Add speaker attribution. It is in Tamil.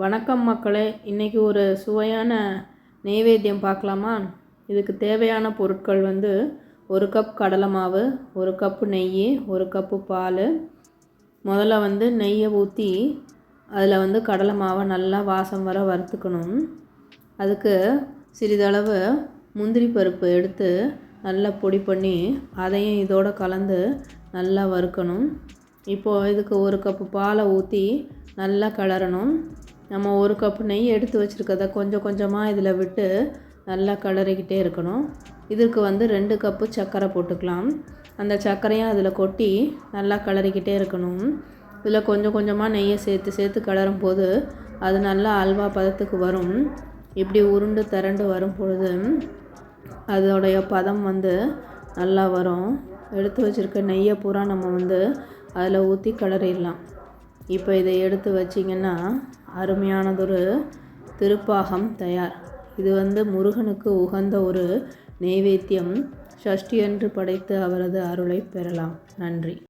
Speaker 1: வணக்கம் மக்களே இன்றைக்கி ஒரு சுவையான நெய்வேத்தியம் பார்க்கலாமா? இதுக்கு தேவையான பொருட்கள் வந்து ஒரு கப் கடலை மாவு ஒரு கப்பு நெய் ஒரு கப்பு பால். முதல்ல வந்து நெய்யை ஊற்றி அதில் வந்து கடலை மாவை நல்லா வாசம் வர வறுத்துக்கணும். அதுக்கு சிறிதளவு முந்திரி பருப்பு எடுத்து நல்லா பொடி பண்ணி அதையும் இதோடு கலந்து நல்லா வறுக்கணும். இப்போது இதுக்கு ஒரு கப்பு பாலை ஊற்றி நல்லா கிளறணும். நம்ம ஒரு கப்பு நெய் எடுத்து வச்சுருக்கத கொஞ்சம் கொஞ்சமாக இதில் விட்டு நல்லா கிளறிக்கிட்டே இருக்கணும். இதுக்கு வந்து ரெண்டு கப்பு சர்க்கரை போட்டுக்கலாம். அந்த சர்க்கரையும் அதில் கொட்டி நல்லா கிளறிக்கிட்டே இருக்கணும். இதில் கொஞ்சம் கொஞ்சமாக நெய்யை சேர்த்து சேர்த்து கலரும் போது அது நல்லா அல்வா பதத்துக்கு வரும். இப்படி உருண்டு திரண்டு வரும் பொழுது அதோடைய பதம் வந்து நல்லா வரும். எடுத்து வச்சுருக்க நெய்யை பூரா நம்ம வந்து அதில் ஊற்றி கிளறிடலாம் இப்போ இதை எடுத்து வச்சிங்கன்னா அருமையானதொரு திருப்பாகம் தயார். இது வந்து முருகனுக்கு உகந்த ஒரு நெய்வேத்தியம். சஷ்டி என்று படைத்து அவரது அருளை பெறலாம். நன்றி.